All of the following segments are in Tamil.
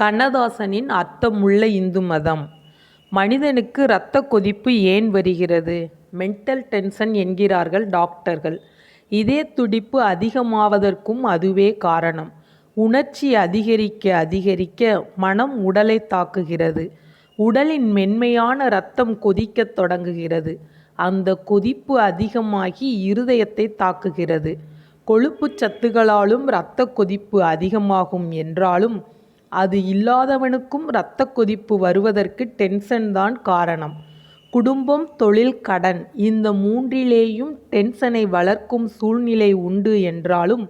கண்ணதாசனின் அர்த்தமுள்ள இந்து மதம். மனிதனுக்கு இரத்த கொதிப்பு ஏன் வருகிறது? மென்டல் டென்ஷன் என்கிறார்கள் டாக்டர்கள் இதே துடிப்பு அதிகமாவதற்கும் அதுவே காரணம். உணர்ச்சி அதிகரிக்க அதிகரிக்க மனம் உடலை தாக்குகிறது. உடலின் மென்மையான இரத்தம் கொதிக்கத் தொடங்குகிறது. அந்த கொதிப்பு அதிகமாகி இருதயத்தை தாக்குகிறது. கொழுப்புச் சத்துகளாலும் இரத்த கொதிப்பு அதிகமாகும் என்றாலும் அது இல்லாதவனுக்கும் இரத்த கொதிப்பு வருவதற்கு டென்ஷன் தான் காரணம். குடும்பம் தொழில் கடன் இந்த மூன்றிலேயும் டென்ஷனை வளர்க்கும் சூழ்நிலை உண்டு என்றாலும்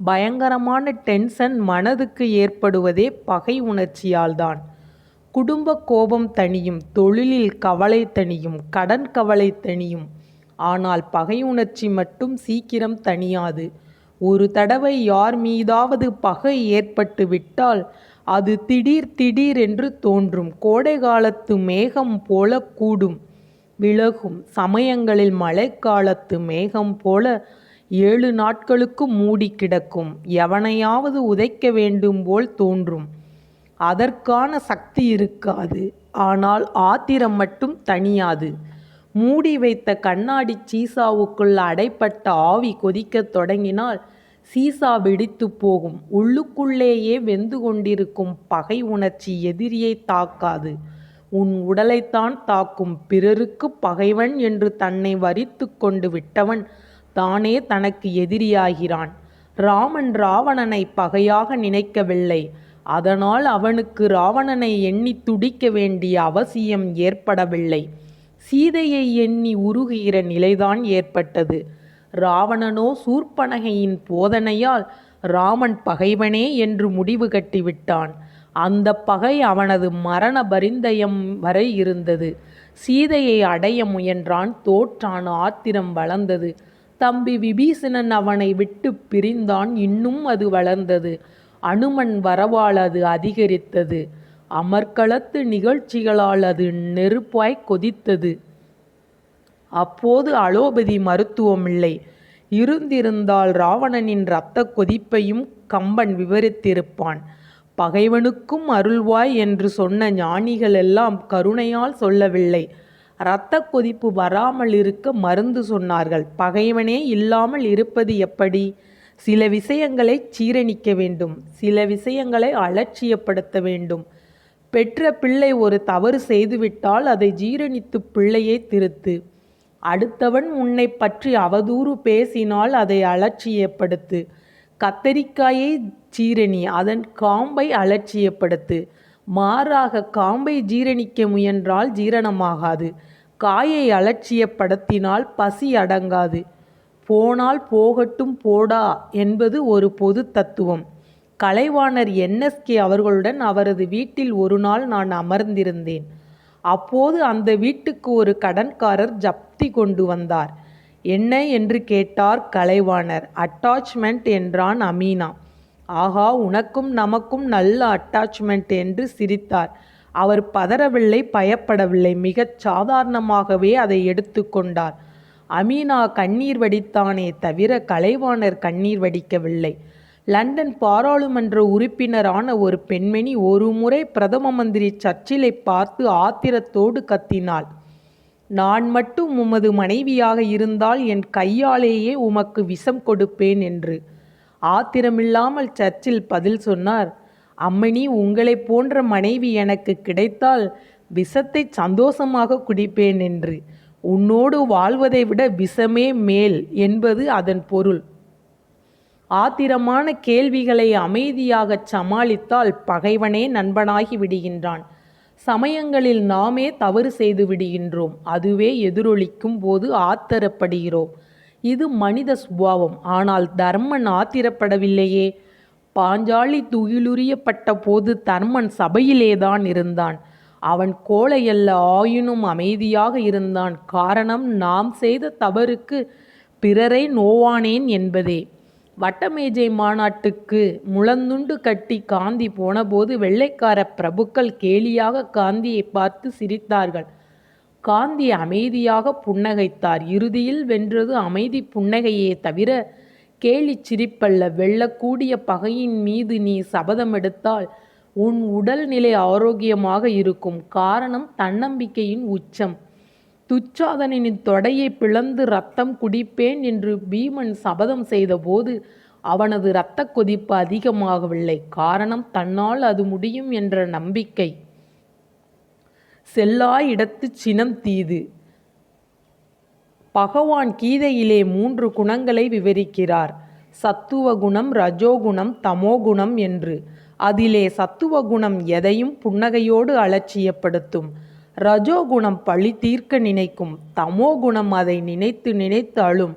பயங்கரமான டென்ஷன் மனதுக்கு ஏற்படுவதே பகை உணர்ச்சியால்தான் குடும்ப கோபம் தனியும் தொழிலில் கவலை தனியும் கடன் கவலை தனியும் ஆனால் பகை உணர்ச்சி மட்டும் சீக்கிரம் தனியாது ஒரு தடவை யார் மீதாவது பகை ஏற்பட்டு விட்டால் அது திடீர் திடீர் என்று தோன்றும். கோடை காலத்து மேகம் போல கூடும். விலகும். சமயங்களில் மழைக்காலத்து மேகம் போல ஏழு நாட்களுக்கு மூடி கிடக்கும். எவனையாவது உதைக்க வேண்டும் போல் தோன்றும். அதற்கான சக்தி இருக்காது. ஆனால் ஆத்திரம் மட்டும் தனியாது மூடி வைத்த கண்ணாடி சீசாவுக்குள் அடைப்பட்ட ஆவி கொதிக்கத் தொடங்கினால் சீசா வெடித்து போகும். உள்ளுக்குள்ளேயே வெந்து கொண்டிருக்கும் பகை உணர்ச்சி எதிரியை தாக்காது. உன் உடலைத்தான் தாக்கும். பிறருக்கு பகைவன் என்று தன்னை வரித்து கொண்டு விட்டவன் தானே தனக்கு எதிரியாகிறான். ராமன் ராவணனை பகையாக நினைக்கவில்லை. அதனால் அவனுக்கு ராவணனை எண்ணி துடிக்க வேண்டிய அவசியம் ஏற்படவில்லை. சீதையை எண்ணி உருகுகிற நிலைதான் ஏற்பட்டது. ராவணனோ சூர்பனகையின் போதனையால் ராமன் பகைவனே என்று முடிவு கட்டிவிட்டான். அந்த பகை அவனது மரண பரிந்தயம் வரை இருந்தது. சீதையை அடைய முயன்றான். தோற்றான். ஆத்திரம் வளர்ந்தது. தம்பி விபீஷணன் அவனை விட்டு பிரிந்தான். இன்னும் அது வளர்ந்தது. அனுமன் வரவால் அது அதிகரித்தது. அமர்க்களத்து நிகழ்ச்சிகளால் அது நெருப்பாய் கொதித்தது. அப்போது அலோபதி மருத்துவமில்லை. இருந்திருந்தால் ராவணனின் இரத்த கொதிப்பையும் கம்பன் விவரித்திருப்பான். பகைவனுக்கும் அருள்வாய் என்று சொன்ன ஞானிகள் எல்லாம் கருணையால் சொல்லவில்லை. இரத்த கொதிப்பு வராமல் இருக்க மருந்து சொன்னார்கள். பகைவனே இல்லாமல் இருப்பது எப்படி? சில விஷயங்களை சீரணிக்க வேண்டும். சில விஷயங்களை அலட்சியப்படுத்த வேண்டும். பெற்ற பிள்ளை ஒரு தவறு செய்துவிட்டால் அதை ஜீரணித்து பிள்ளையை திருத்து. அடுத்தவன் உன்னை பற்றி அவதூறு பேசினால் அதை அலட்சியப்படுத்து. கத்தரிக்காயை ஜீரணி அதன் காம்பை அலட்சியப்படுத்து. மாறாக காம்பை ஜீரணிக்க முயன்றால் ஜீரணமாகாது. காயை அலட்சியப்படுத்தினால் பசி அடங்காது. போனால் போகட்டும் போடா என்பது ஒரு பொது தத்துவம். கலைவாணர் என்எஸ்கே அவர்களுடன் அவரது வீட்டில் ஒரு நாள் நான் அமர்ந்திருந்தேன். அப்போது அந்த வீட்டுக்கு ஒரு கடன்காரர் ஜப்தி கொண்டு வந்தார். என்ன என்று கேட்டார் கலைவாணர். அட்டாச்மெண்ட் என்றான் அமீனா. ஆகா உனக்கும் நமக்கும் நல்ல அட்டாச்மெண்ட் என்று சிரித்தார். அவர் பதறவில்லை பயப்படவில்லை. மிகச் சாதாரணமாகவே அதை எடுத்துக்கொண்டார் அமீனா கண்ணீர் வடித்தானே தவிர கலைவாணர் கண்ணீர் வடிக்கவில்லை. லண்டன் பாராளுமன்ற உறுப்பினரான ஒரு பெண்மணி ஒரு முறை பிரதம மந்திரி சர்ச்சிலை பார்த்து ஆத்திரத்தோடு கத்தினாள். நான் மட்டும் உமது மனைவியாக இருந்தால் என் கையாலேயே உமக்கு விஷம் கொடுப்பேன் என்று. ஆத்திரமில்லாமல் சர்ச்சில் பதில் சொன்னார். அம்மணி உங்களைப் போன்ற மனைவி எனக்கு கிடைத்தால் விஷத்தை சந்தோஷமாக குடிப்பேன் என்று. உன்னோடு வாழ்வதை விட விஷமே மேல் என்பது அதன் பொருள். ஆத்திரமான கேள்விகளை அமைதியாகச் சமாளித்தால் பகைவனே நண்பனாகி விடுகின்றான். சமயங்களில் நாமே தவறு செய்து விடுகின்றோம். அதுவே எதிரொலிக்கும் போது ஆத்திரப்படுகிறோம். இது மனித சுபாவம். ஆனால் தர்மன் ஆத்திரப்படவில்லையே. பாஞ்சாலி துகிலுரியப்பட்ட போது தர்மன் சபையிலேதான் இருந்தான். அவன் கோழையல்ல ஆயினும் அமைதியாக இருந்தான். காரணம் நாம் செய்த தவறுக்கு பிறரை நோவானேன் என்பதே. வட்டமேஜை மாநாட்டுக்கு முழந்துண்டு கட்டி காந்தி போனபோது வெள்ளைக்கார பிரபுக்கள் கேலியாக காந்தியை பார்த்து சிரித்தார்கள். காந்தி அமைதியாக புன்னகைத்தார். இறுதியில் வென்றது அமைதி புன்னகையே தவிர கேலிச் சிரிப்பல்ல. வெல்லக்கூடிய பகையின் மீது நீ சபதம் எடுத்தால் உன் உடல்நிலை ஆரோக்கியமாக இருக்கும். காரணம் தன்னம்பிக்கையின் உச்சம். துச்சாதனனின் தொடையை பிளந்து ரத்தம் குடிப்பேன் என்று பீமன் சபதம் செய்தபோது அவனது இரத்த கொதிப்பு அதிகமாகவில்லை. காரணம் தன்னால் அது முடியும் என்ற நம்பிக்கை. செல்லா இடத்துச் சினம் தீது. பகவான் கீதையிலே மூன்று குணங்களை விவரிக்கிறார். சத்துவ குணம் ரஜோகுணம் தமோகுணம் என்று. அதிலே சத்துவ குணம் எதையும் புன்னகையோடு அலட்சியப்படுத்தும். ரஜோகுணம் பழி தீர்க்க நினைக்கும் தமோகுணம் அதை நினைத்து நினைத்து அழும்.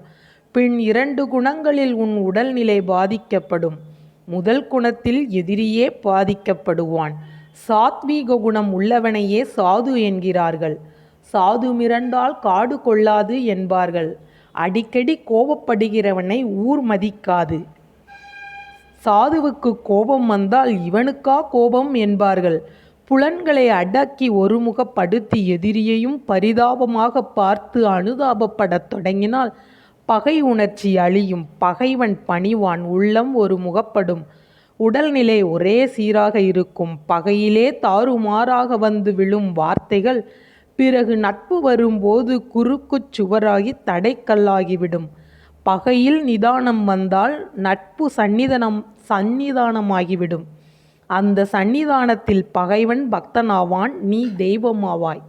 பின் இரண்டு குணங்களில் உன் உடல்நிலை பாதிக்கப்படும். முதல் குணத்தில் எதிரியே பாதிக்கப்படுவான். சாத்வீக குணம் உள்ளவனையே சாது என்கிறார்கள். சாது மிரண்டால் காடு கொள்ளாது என்பார்கள். அடிக்கடி கோபப்படுகிறவனை ஊர் மதிக்காது. சாதுவுக்கு கோபம் வந்தால் இவனுக்கா கோபம் என்பார்கள். புலன்களை அடக்கி ஒருமுகப்படுத்தி எதிரியையும் பரிதாபமாக பார்த்து அனுதாபப்படத் தொடங்கினால் பகை உணர்ச்சி அழியும். பகைவன் பணிவான் உள்ளம் ஒரு முகப்படும் உடல்நிலை ஒரே சீராக இருக்கும். பகையிலே தாறுமாறாக வந்து விழும் வார்த்தைகள் பிறகு நட்பு வரும்போது குறுக்குச் சுவராகி தடைக்கல்லாகிவிடும். பகையில் நிதானம் வந்தால் நட்பு சந்நிதனம் சந்நிதானமாகிவிடும். அந்த சந்நிதானத்தில் பகைவன் பக்தனாவான் நீ தெய்வமாவாய்.